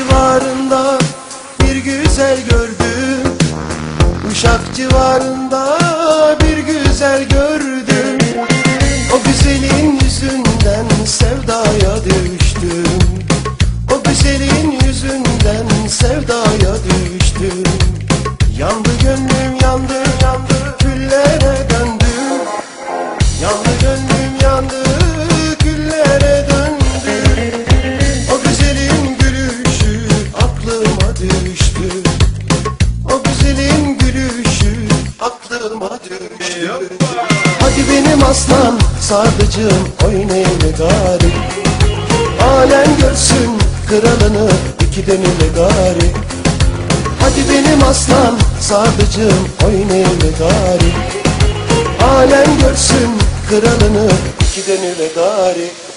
civarında bir güzel gördüm. Uşak civarında bir güzel gördüm. O güzelin yüzünü sadıcım oynayın gari. Alem görsün kralını iki denile gari. Hadi benim aslan sadıcım oynayın gari. Alem görsün kralını iki denile gari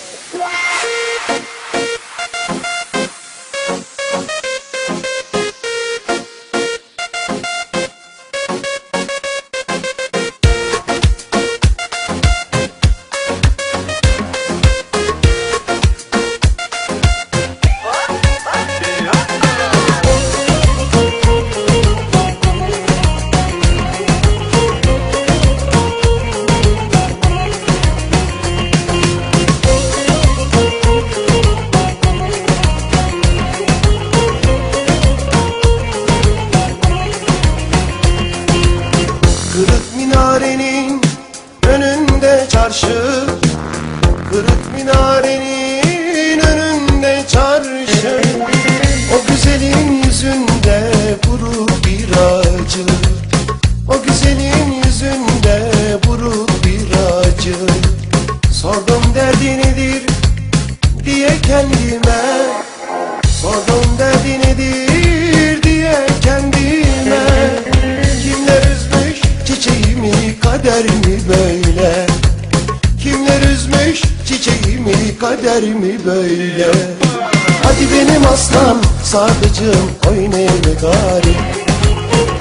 Kırık minarenin önünde çarşı. O güzelin yüzünde vurur bir Kimler üzmüş çiçeğimi kaderimi böyle. Hadi benim aslan sadıcım oynayın gari.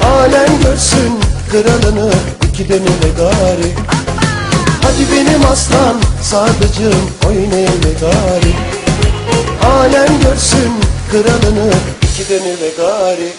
Alem görsün kralını iki denile gari. Hadi benim aslan sadıcım oynayın gari. Alem görsün kralını iki denile gari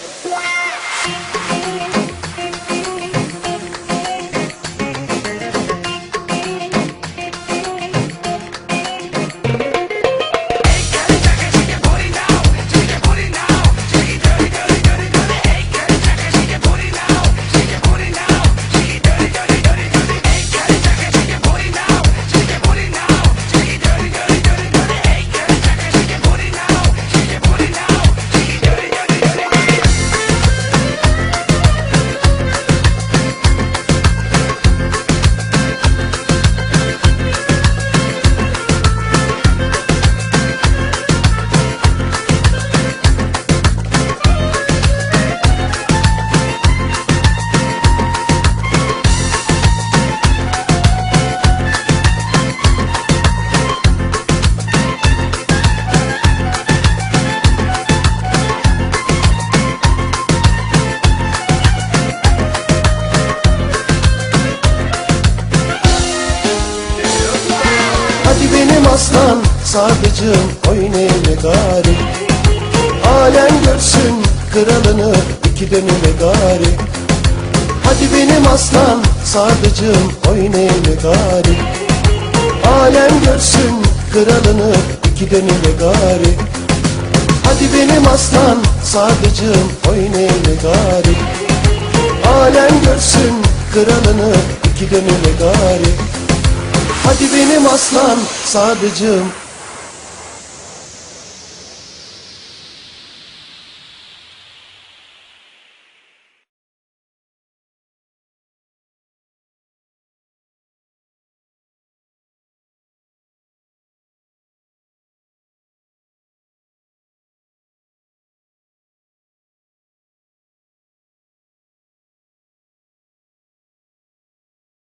aslan sadıcım oynayın gari. Alem görsün kralını iki denile gari. Hadi benim aslan sadıcım oynayın gari. Alem görsün kralını iki denile gari. Hadi benim aslan sadıcım oynayın gari. Alem görsün kralını iki denile gari Hadi benim aslan sadıcım